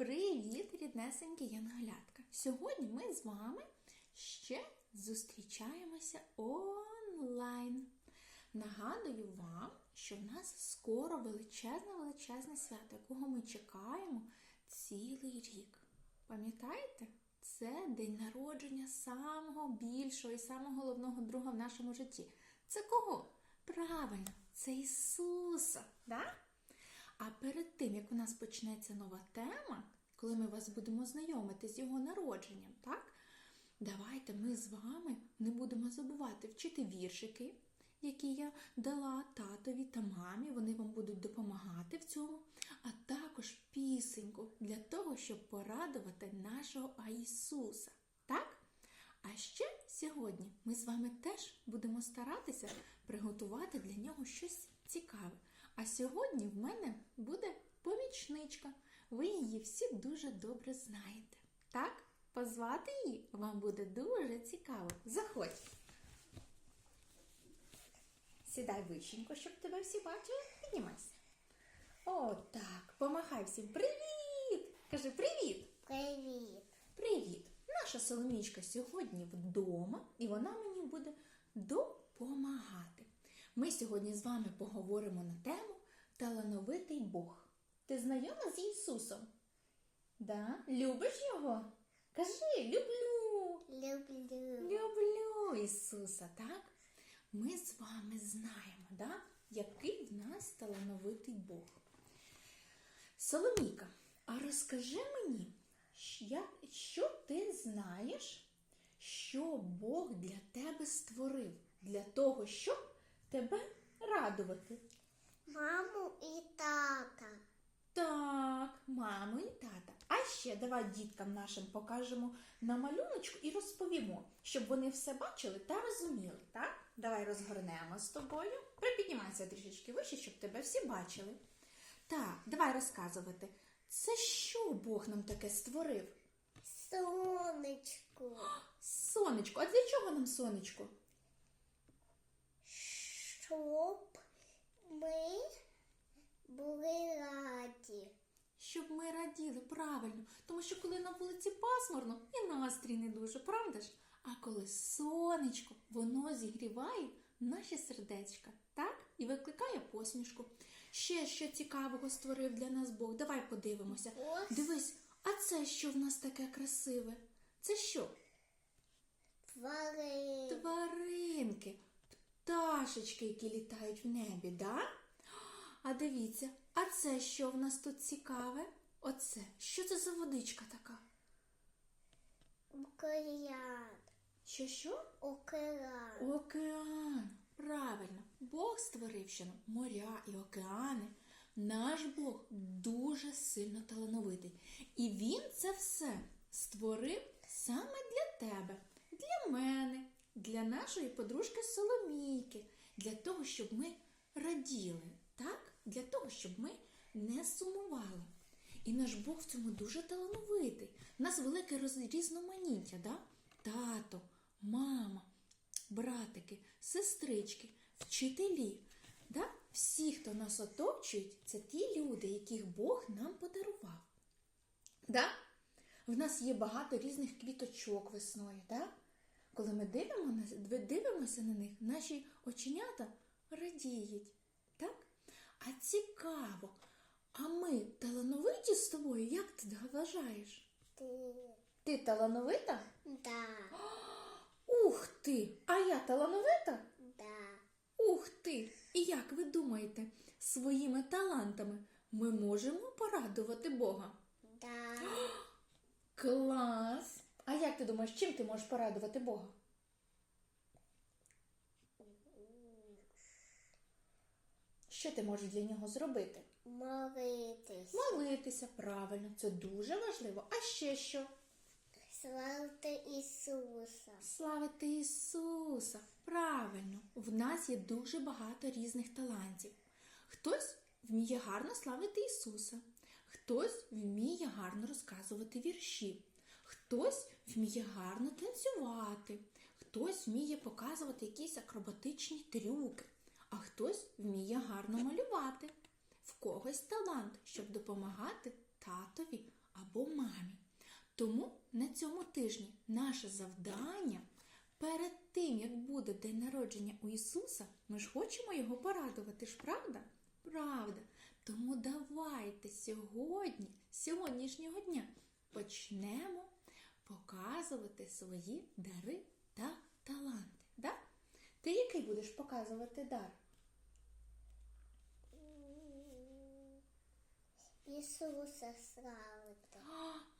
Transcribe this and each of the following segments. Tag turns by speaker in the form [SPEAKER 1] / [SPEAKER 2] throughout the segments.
[SPEAKER 1] Привіт, ріднесенькі янголятка! Сьогодні ми з вами ще зустрічаємося онлайн. Нагадую вам, що в нас скоро величезне величезне свято, якого ми чекаємо цілий рік. Пам'ятаєте? Це день народження самого більшого і самого головного друга в нашому житті. Це кого? Правильно, це Ісуса. Да? А перед тим, як у нас почнеться нова тема, коли ми вас будемо знайомити з його народженням, так? Давайте ми з вами не будемо забувати вчити віршики, які я дала татові та мамі. Вони вам будуть допомагати в цьому, а також пісеньку для того, щоб порадувати нашого Ісуса. Так? А ще сьогодні ми з вами теж будемо старатися приготувати для нього щось цікаве. А сьогодні в мене буде помічничка. Ви її всі дуже добре знаєте. Так? Позвати її вам буде дуже цікаво. Заходь. Сідай вищенько, щоб тебе всі бачили. Піднімайся. О, так. Помахай всім. Привіт! Кажи привіт!
[SPEAKER 2] Привіт.
[SPEAKER 1] Привіт! Наша Соломічка сьогодні вдома, і вона мені буде допомагати. Ми сьогодні з вами поговоримо на тему Талановитий Бог. Ти знайома з Ісусом? Да? Любиш його? Кажи, люблю!
[SPEAKER 2] Люблю.
[SPEAKER 1] Люблю Ісуса, так? Ми з вами знаємо, да? який в нас талановитий Бог. Соломіка, а розкажи мені, що ти знаєш, що Бог для тебе створив, для того, щоб тебе радувати?
[SPEAKER 2] Маму і тата.
[SPEAKER 1] Так, маму і тата. А ще давай діткам нашим покажемо на малюночку і розповімо, щоб вони все бачили та розуміли. Так? Давай розгорнемо з тобою. Припіднімайся трішечки вище, щоб тебе всі бачили. Так, давай розказувати. Це що Бог нам таке створив?
[SPEAKER 2] Сонечко.
[SPEAKER 1] Сонечко. А для чого нам сонечко?
[SPEAKER 2] Щоб ми були раді.
[SPEAKER 1] Щоб ми раділи правильно, тому що коли на вулиці пасмурно, і настрій не дуже, правда ж? А коли сонечко, воно зігріває наші сердечка, так? І викликає посмішку. Ще що цікавого створив для нас Бог. Давай подивимося.
[SPEAKER 2] Ось
[SPEAKER 1] Дивись, а це що в нас таке красиве? Це що?
[SPEAKER 2] тварин.
[SPEAKER 1] Тваринки, пташечки, які літають в небі, да? А дивіться, а це що в нас тут цікаве? Оце. Що це за водичка така?
[SPEAKER 2] Океан.
[SPEAKER 1] Що що?
[SPEAKER 2] Океан.
[SPEAKER 1] Океан. Правильно. Бог створив ще моря і океани. Наш Бог дуже сильно талановитий. І Він це все створив саме для тебе, для мене, для нашої подружки Соломійки, для того, щоб ми раділи, так? Для того, щоб ми не сумували. І наш Бог в цьому дуже талановитий. У нас велике різноманіття, да? тато, мама, братики, сестрички, вчителі. Да? Всі, хто нас оточують, це ті люди, яких Бог нам подарував. Да? В нас є багато різних квіточок весною. Да? Коли ми дивимо на, дивимося на них, наші оченята радіють. Так? А цікаво, а ми талановиті з тобою, як ти вважаєш?
[SPEAKER 2] Ти.
[SPEAKER 1] Ти талановита?
[SPEAKER 2] Да.
[SPEAKER 1] Ух ти! А я талановита?
[SPEAKER 2] Да.
[SPEAKER 1] Ух ти! І як ви думаєте, своїми талантами ми можемо порадувати Бога?
[SPEAKER 2] Да.
[SPEAKER 1] Клас! Ти думаєш, чим ти можеш порадувати Бога? Що ти можеш для нього зробити?
[SPEAKER 2] Молитись.
[SPEAKER 1] Молитися правильно, це дуже важливо. А ще що?
[SPEAKER 2] Славити Ісуса.
[SPEAKER 1] Славити Ісуса! Правильно, в нас є дуже багато різних талантів. Хтось вміє гарно славити Ісуса, хтось вміє гарно розказувати вірші, хтось вміє гарно танцювати, хтось вміє показувати якісь акробатичні трюки, а хтось вміє гарно малювати. В когось талант, щоб допомагати татові або мамі. Тому на цьому тижні наше завдання перед тим, як буде день народження у Ісуса, ми ж хочемо його порадувати, ж правда? Правда. Тому давайте сьогодні, сьогоднішнього дня, почнемо показувати свої дари та таланти. Да? Ти який будеш показувати дар?
[SPEAKER 2] Ісуса славити.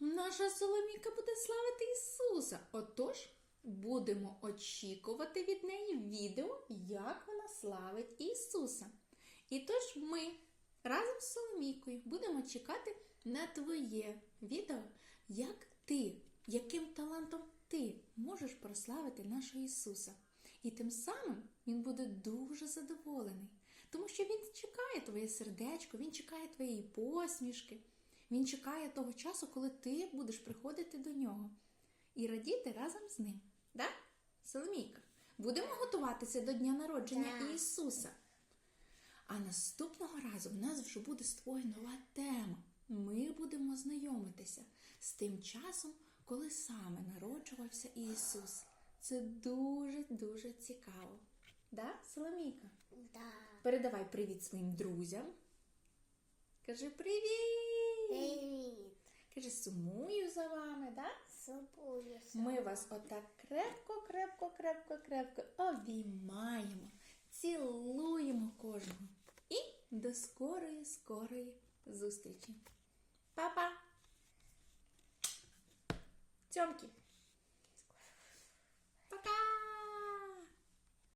[SPEAKER 1] Наша Соломіка буде славити Ісуса. Отож, будемо очікувати від неї відео, як вона славить Ісуса. І тож ми разом з Соломійкою будемо чекати на твоє відео, як ти, яким талантом ти можеш прославити нашого Ісуса. І тим самим Він буде дуже задоволений, тому що Він чекає твоє сердечко, Він чекає твоєї посмішки. Він чекає того часу, коли ти будеш приходити до нього і радіти разом з ним. Да? Соломійка, будемо готуватися до дня народження
[SPEAKER 2] Да.
[SPEAKER 1] Ісуса. А наступного разу в нас вже буде тобою нова тема. Ми будемо знайомитися з тим часом, коли саме народжувався Ісус. Це дуже-дуже цікаво. Да, Соломійка?
[SPEAKER 2] Да.
[SPEAKER 1] Передавай привіт своїм друзям. Кажи привіт!
[SPEAKER 2] Привіт.
[SPEAKER 1] Каже, сумую за вами, да?
[SPEAKER 2] Супую.
[SPEAKER 1] Ми вас отак крепко, крепко, крепко, крепко обіймаємо, цілуємо кожного. І до скорої, скорої зустрічі. Па-па! Цьомки. Пока!